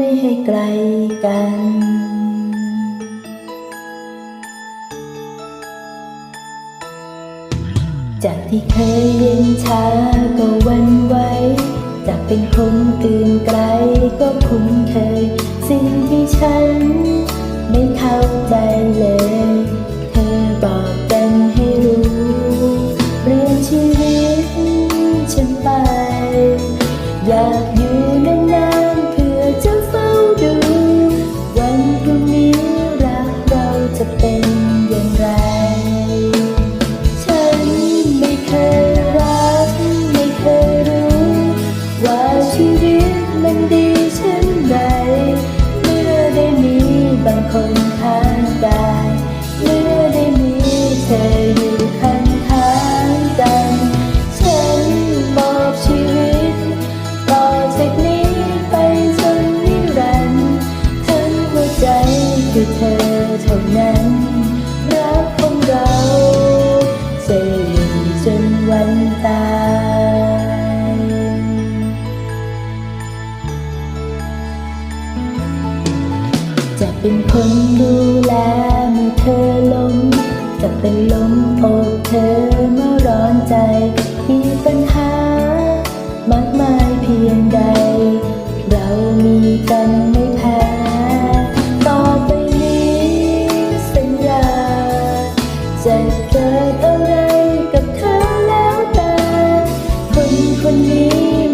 ไม่ให้ไกลกัน จากที่เคยเย็นชาก็วันไหวจากเป็นคนตื่นไกลก็คุ้นเคย สิ่งที่ฉันไม่เข้าใจเลย เธอบอกกันให้รู้เปลี่ยนชีวิตฉันไป อยากอยู่ จะเป็น จะเป็นคนดูแลเมื่อเธอล้ม จะเป็นลมอกเธอเมื่อร้อนใจ มีปัญหามากมายเพียงใด เรามีกันไม่แพ้ต่อไปนี้สัญญาจะเกิดอะไรกับเธอแล้วแต่คนคนนี้